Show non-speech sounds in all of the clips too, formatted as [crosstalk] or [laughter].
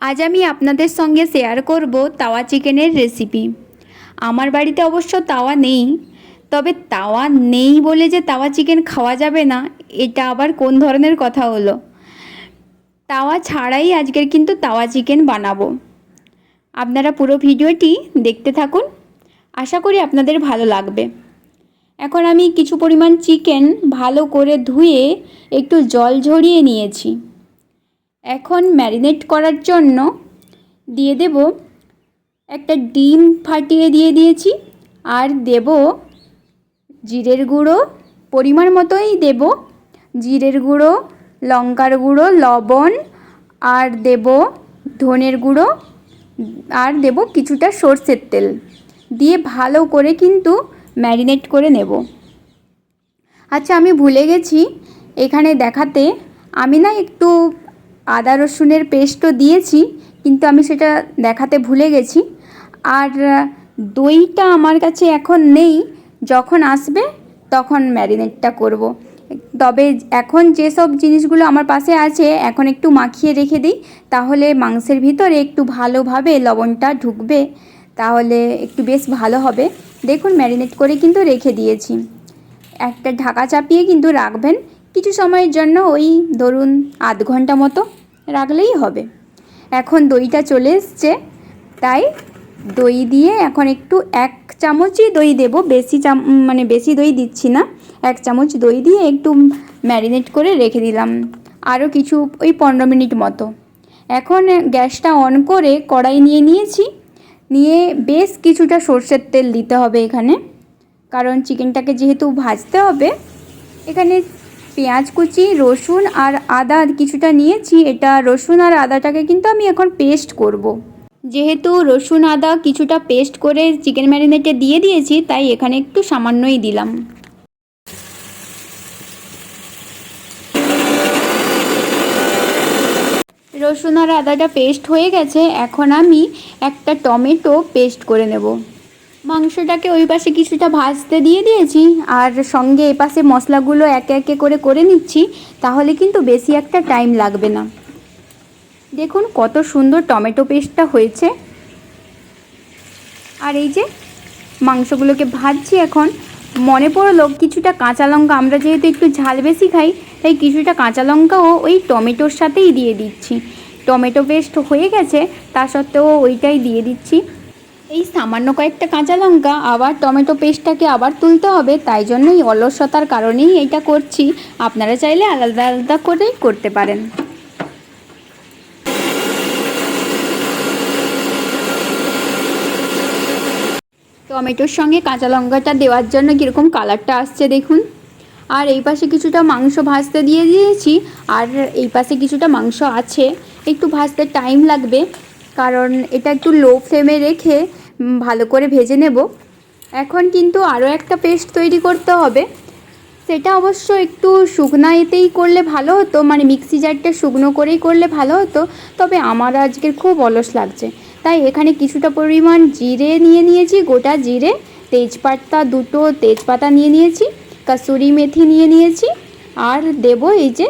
আজ আমি আপনাদের সঙ্গে শেয়ার করব তাওয়া চিকেনের রেসিপি আমার বাড়িতে অবশ্য তাওয়া নেই, তবে তাওয়া নেই বলে যে তাওয়া চিকেন খাওয়া যাবে না, এটা আবার কোন ধরনের কথা হলো? তাওয়া ছাড়াই আজকের কিন্তু তাওয়া চিকেন বানাবো। আপনারা পুরো ভিডিওটি দেখতে থাকুন, আশা করি আপনাদের ভালো লাগবে। এখন আমি কিছু পরিমাণ চিকেন ভালো করে ধুয়ে একটু জল ঝরিয়ে নিয়েছি। এখন ম্যারিনেট করার জন্য দিয়ে দেব একটা ডিম ফাটিয়ে দিয়ে দিয়েছি আর দেব জিরের গুঁড়ো। পরিমাণ মতোই দেব জিরের গুঁড়ো, লঙ্কার গুঁড়ো, লবণ আর দেব ধনের গুঁড়ো আর দেব কিছুটা সর্ষের তেল। দিয়ে ভালো করে কিন্তু ম্যারিনেট করে নেব। আচ্ছা আমি ভুলে গেছি। এখানে দেখাতে আমি না একটু আদা রসুনের পেস্টও দিয়েছি, কিন্তু আমি সেটা দেখাতে ভুলে গেছি। আর, দইটা আমার কাছে এখন নেই, যখন আসবে তখন ম্যারিনেটটা করব। তবে এখন যেসব জিনিসগুলো আমার পাশে আছে, এখন একটু মাখিয়ে রেখে দিই, তাহলে মাংসের ভিতরে একটু ভালোভাবে লবণটা ঢুকবে, তাহলে একটু বেশ ভালো হবে। দেখুন, ম্যারিনেট করে কিন্তু রেখে দিয়েছি। একটা ঢাকা চাপিয়ে কিন্তু রাখবেন, কিছু সময়ের জন্য ওই ধরুন আধ ঘণ্টা মতো। রাখলেই হবে। এখন দইটা চলে এসছে, তাই দই দিয়ে এখন একটু এক চামচই দই দেব, বেশি চাম মানে বেশি দই দিচ্ছি না, এক চামচ দই দিয়ে একটু ম্যারিনেট করে রেখে দিলাম, আরও কিছু ওই পনেরো মিনিট মতো। এখন গ্যাসটা অন করে কড়াই নিয়ে নিয়েছি, নিয়ে বেশ কিছুটা সর্ষের তেল দিতে হবে এখানে, কারণ চিকেনটাকে যেহেতু ভাজতে হবে, এখানে পেঁয়াজ কুচি, রসুন আর আদা কিছুটা নিয়েছি। এটা রসুন আর আদাটাকে কিন্তু আমি এখন পেস্ট করব। যেহেতু রসুন, আদা কিছুটা পেস্ট করে চিকেন ম্যারিনেটে দিয়ে দিয়েছি, তাই এখানে একটু সামান্যই দিলাম। রসুন আর আদাটা পেস্ট হয়ে গেছে। এখন আমি একটা টমেটো পেস্ট করে নেব। মাংসটাকে ওই পাশে কিছুটা ভাজতে দিয়ে দিয়েছি, আর সঙ্গে এ পাশে মশলাগুলো একে একে করে করে নিচ্ছি, তাহলে কিন্তু বেশি একটা টাইম লাগবে না। দেখুন কত সুন্দর টমেটো পেস্টটা হয়েছে। আর এই যে মাংসগুলোকে ভাজছি এখন, মনে পড়ল কিছুটা কাঁচা লঙ্কা, আমরা যেহেতু একটু ঝাল বেশি খাই, তাই কিছুটা কাঁচা লঙ্কাও ওই টমেটোর সাথেই দিয়ে দিচ্ছি। টমেটো পেস্ট হয়ে গেছে, তা সত্ত্বেও ওইটাই দিয়ে দিচ্ছি। এই সামান্য কয়েকটা কাঁচা লঙ্কা, আবার টমেটো পেস্টটাকে আবার তুলতে হবে, তাই জন্যই অলসতার কারণেই এইটা করছি। আপনারা চাইলে আলাদা আলাদা করেই করতে পারেন। টমেটোর সঙ্গে কাঁচা লঙ্কাটা দেওয়ার জন্য কীরকম কালারটা আসছে দেখুন। আর এই পাশে কিছুটা মাংস ভাজতে দিয়ে দিয়েছি, আর এই পাশে কিছুটা মাংস আছে। একটু ভাজতে টাইম লাগবে, কারণ এটা একটু লো ফ্লেমে রেখে ভালো করে ভেজে নেব। এখন কিন্তু আরও একটা পেস্ট তৈরি করতে হবে। সেটা অবশ্য একটু শুকনা এতেই করলে ভালো হতো মানে মিক্সি জারটা শুকনো করেই করলে ভালো হতো, তবে আমার আজকের খুব অলস লাগছে। তাই এখানে কিছুটা পরিমাণ জিরে নিয়ে নিয়েছি, গোটা জিরে, তেজপাতা দুটো তেজপাতা নিয়ে নিয়েছি, কাসুরি মেথি নিয়ে নিয়েছি, আর দেব এই যে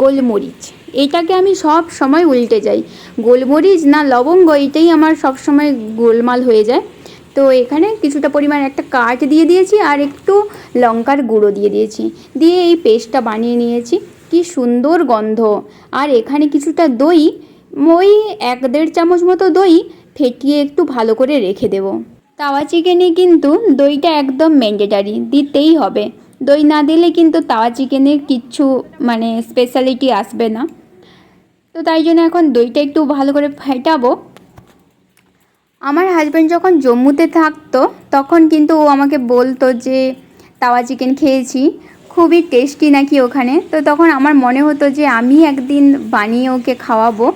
গোলমরিচ। এটাকে আমি সব সময় উল্টে যাই। গোলমরিচ না লবঙ্গ এটাই আমার সব সময় গোলমাল হয়ে যায়। তো এখানে কিছুটা পরিমাণ একটা কাঠ দিয়ে দিয়েছি আর একটু লঙ্কার গুঁড়ো দিয়ে দিয়েছি। দিয়ে এই পেস্টটা বানিয়ে নিয়েছি। কি সুন্দর গন্ধ। আর এখানে কিছুটা দই, ওই এক দেড় চামচ মতো দই ফেটিয়ে একটু ভালো করে রেখে দেব। তাওয়া চিকেনে কিন্তু দইটা একদম ম্যান্ডেটারি দিতেই হবে। দই না দিলে কিন্তু তাওয়া চিকেনের কিচ্ছু মানে স্পেশালিটি আসবে না। তো তাই জন্য এখন দইটা একটু ভালো করে ফেটাবো। আমার হাজব্যান্ড যখন জম্মুতে থাকতো, তখন কিন্তু ও আমাকে বলতো যে, তাওয়া চিকেন খেয়েছি, খুবই টেস্টি নাকি ওখানে? তো তখন আমার মনে হতো যে, আমি একদিন বানিয়ে ওকে খাওয়াবো।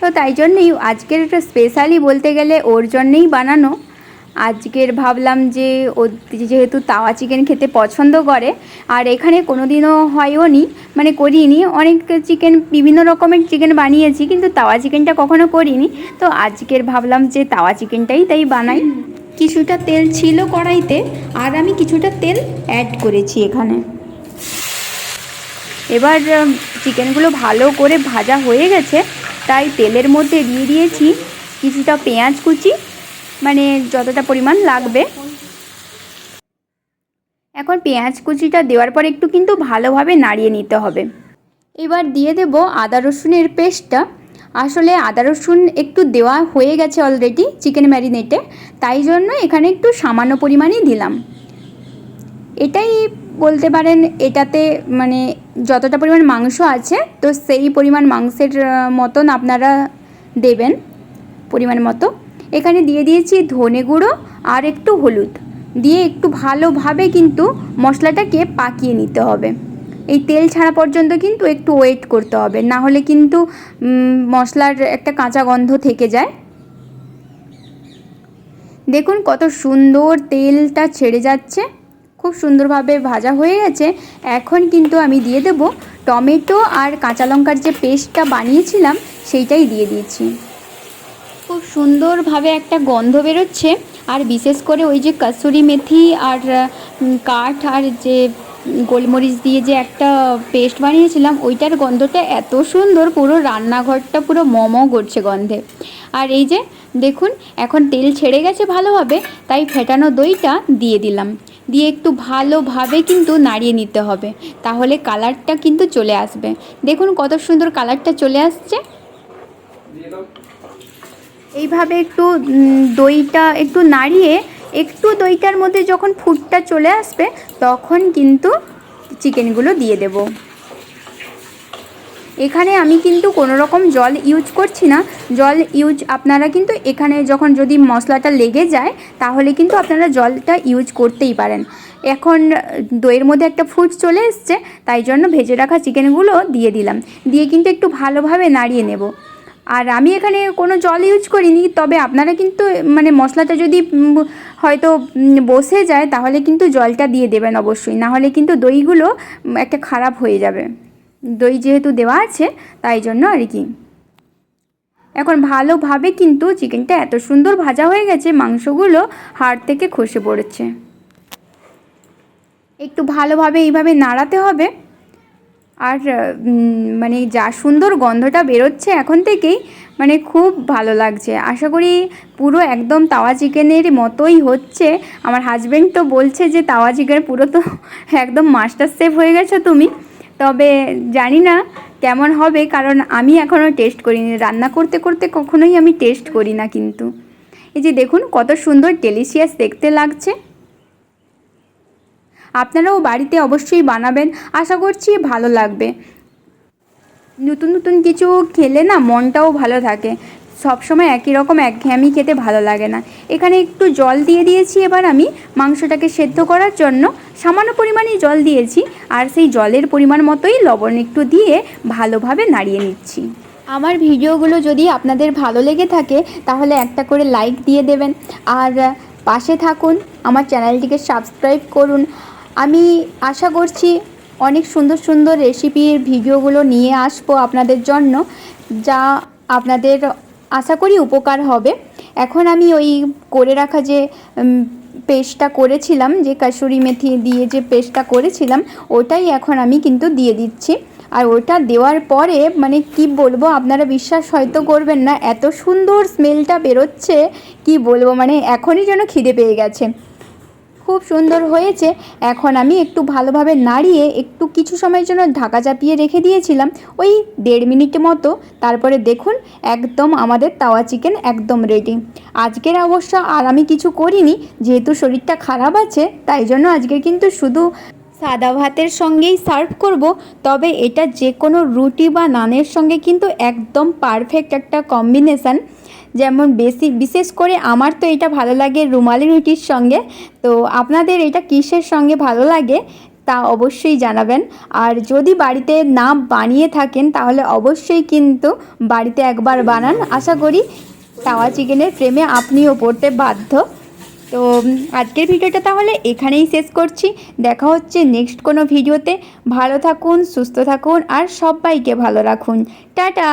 তো তাই জন্যই আজকের একটা স্পেশালি বলতে গেলে ওর জন্যেই বানানো। আজকের ভাবলাম যে ও যেহেতু তাওয়া চিকেন খেতে পছন্দ করে, আর এখানে কোনো দিনও হয়ও নি মানে করিনি। অনেক চিকেন বিভিন্ন রকমের চিকেন বানিয়েছি, কিন্তু তাওয়া চিকেনটা কখনো করিনি। তো আজকের ভাবলাম যে তাওয়া চিকেনটাই তাই বানাই। কিছুটা তেল ছিল কড়াইতে, আর আমি কিছুটা তেল অ্যাড করেছি এখানে। এবার চিকেনগুলো ভালো করে ভাজা হয়ে গেছে, তাই তেলের মধ্যে দিয়ে দিয়েছি কিছুটা পেঁয়াজ কুচি মানে যতটা পরিমাণ লাগবে। এখন পেঁয়াজ কুচিটা দেওয়ার পর একটু কিন্তু ভালোভাবে নাড়িয়ে নিতে হবে। এবার দিয়ে দেব আদা রসুনের পেস্টটা। আসলে আদা রসুন একটু দেওয়া হয়ে গেছে অলরেডি চিকেন ম্যারিনেটে তাই জন্য এখানে একটু সামান্য পরিমাণই দিলাম। এটাই বলতে পারেন এটাতে মানে যতটা পরিমাণ মাংস আছে, তো সেই পরিমাণ মাংসের মতন আপনারা দেবেন, পরিমাণ মতো। এখানে দিয়ে দিয়েছি ধনে গুঁড়ো আর একটু হলুদ। দিয়ে একটু ভালোভাবে কিন্তু মশলাটাকে পাকিয়ে নিতে হবে। এই তেল ছাড়া পর্যন্ত কিন্তু একটু ওয়েট করতে হবে। না হলে কিন্তু মশলার একটা কাঁচা গন্ধ থেকে যায়। দেখুন কত সুন্দর তেলটা ছেড়ে যাচ্ছে। খুব সুন্দরভাবে ভাজা হয়ে গেছে। এখন কিন্তু আমি দিয়ে দেব টমেটো আর কাঁচা লঙ্কার যে পেস্টটা বানিয়েছিলাম, সেইটাই দিয়ে দিয়েছি। খুব সুন্দরভাবে একটা গন্ধ বেরোচ্ছে। আর বিশেষ করে ওই যে কাসুরি মেথি আর কাঠ আর যে গোলমরিচ দিয়ে যে একটা পেস্ট বানিয়েছিলাম, ওইটার গন্ধটা এত সুন্দর পুরো রান্নাঘরটা পুরো মমো করছে গন্ধে। আর এই যে দেখুন, এখন তেল ছেড়ে গেছে ভালোভাবে, তাই ফেটানো দইটা দিয়ে দিলাম। দিয়ে একটু ভালোভাবে কিন্তু নাড়িয়ে নিতে হবে, তাহলে কালারটা কিন্তু চলে আসবে। দেখুন কত সুন্দর কালারটা চলে আসছে। এইভাবে একটু দইটা একটু নাড়িয়ে একটু দইটার মধ্যে যখন ফুটটা চলে আসবে, তখন কিন্তু চিকেনগুলো দিয়ে দেব। এখানে আমি কিন্তু কোনো রকম জল ইউজ করছি না। জল ইউজ, আপনারা কিন্তু এখানে যখন যদি মশলাটা লেগে যায়, তাহলে কিন্তু আপনারা জলটা ইউজ করতেই পারেন। এখন দইয়ের মধ্যে একটা ফুট চলে এসছে, তাই জন্য ভেজে রাখা চিকেনগুলো দিয়ে দিলাম। দিয়ে কিন্তু একটু ভালোভাবে নাড়িয়ে নেব। আর আমি এখানে কোনো জল ইউজ করিনি, তবে আপনারা কিন্তু মানে মশলাটা যদি হয়তো বসে যায়, তাহলে কিন্তু জলটা দিয়ে দেবেন অবশ্যই। না হলে কিন্তু দইগুলো একটা খারাপ হয়ে যাবে। দই যেহেতু দেওয়া আছে, তাই জন্য আর কি। এখন ভালোভাবে কিন্তু চিকেনটা এত সুন্দর ভাজা হয়ে গেছে, মাংসগুলো হাড় থেকে খসে পড়েছে। একটু ভালোভাবে এইভাবে নাড়াতে হবে। আর মানে যা সুন্দর গন্ধটা বেরোচ্ছে এখন থেকেই মানে খুব ভালো লাগছে। আশা করি পুরো একদম তাওয়া চিকেনের মতোই হচ্ছে। আমার হাজব্যান্ড তো বলছে যে তাওয়া চিকেন পুরো তো [laughs] একদম মাস্টার শেফ হয়ে গেছো তুমি। তবে জানি না কেমন হবে, কারণ আমি এখনও টেস্ট করিনি। রান্না করতে করতে কখনোই আমি টেস্ট করি না কিন্তু। এই যে দেখুন, কত সুন্দর ডেলিশিয়াস দেখতে লাগছে। আপনারাও বাড়িতে অবশ্যই বানাবেন। আশা করছি ভালো লাগবে। নতুন নতুন কিছু খেলে না মনটাও ভালো থাকে। সবসময় একই রকম একঘেয়েমি খেতে ভালো লাগে না। এখানে একটু জল দিয়ে দিয়েছি এবার আমি। মাংসটাকে সেদ্ধ করার জন্য সামান্য পরিমাণে জল দিয়েছি। আর সেই জলের পরিমাণ মতোই লবণ একটু দিয়ে ভালোভাবে নাড়িয়ে নিচ্ছি। আমার ভিডিওগুলো যদি আপনাদের ভালো লেগে থাকে, তাহলে একটা করে লাইক দিয়ে দেবেন। আর পাশে থাকুন। আমার চ্যানেলটিকে সাবস্ক্রাইব করুন। আমি আশা করছি অনেক সুন্দর সুন্দর রেসিপির ভিডিওগুলো নিয়ে আসব আপনাদের জন্য, যা আপনাদের আশা করি উপকার হবে। এখন আমি ওই করে রাখা যে পেস্টটা করেছিলাম, যে কাসুরি মেথি দিয়ে যে পেস্টটা করেছিলাম, ওটাই এখন আমি কিন্তু দিয়ে দিচ্ছি। আর ওটা দেওয়ার পরে মানে কি বলব, আপনারা বিশ্বাস হয়তো করবেন না, এত সুন্দর স্মেলটা বেরোচ্ছে, কি বলব মানে এখনই যেন খিদে পেয়ে গেছে। খুব সুন্দর হয়েছে। এখন আমি একটু ভালোভাবে নাড়িয়ে একটু কিছু সময়ের জন্য ঢাকা চাপিয়ে রেখে দিয়েছিলাম, ওই দেড় মিনিট মতো। তারপরে দেখুন, একদম আমাদের তাওয়া চিকেন একদম রেডি আজকের অবশ্য আর আমি কিছু করিনি, যেহেতু শরীরটা খারাপ আছে, তাই জন্য আজকে কিন্তু শুধু সাদা ভাতের সঙ্গেই সার্ভ করব, তবে এটা যে কোনো রুটি বা নানের সঙ্গে কিন্তু একদম পারফেক্ট একটা কম্বিনেশান যেমন বেশি, বিশেষ করে আমার তো এটা ভালো লাগে রুমালি রুটির সঙ্গে। তো আপনাদের এটা কিসের সঙ্গে ভালো লাগে তা অবশ্যই জানাবেন। আর যদি বাড়িতে না বানিয়ে থাকেন, তাহলে অবশ্যই কিন্তু বাড়িতে একবার বানান। আশা করি তাওয়া চিকেনের প্রেমে আপনিও পড়তে বাধ্য। তো আজকের ভিডিওটা তাহলে এখানেই শেষ করছি। দেখা হচ্ছে নেক্সট কোনো ভিডিওতে। ভালো থাকুন, সুস্থ থাকুন, আর সবাইকে ভালো রাখুন। টাটা!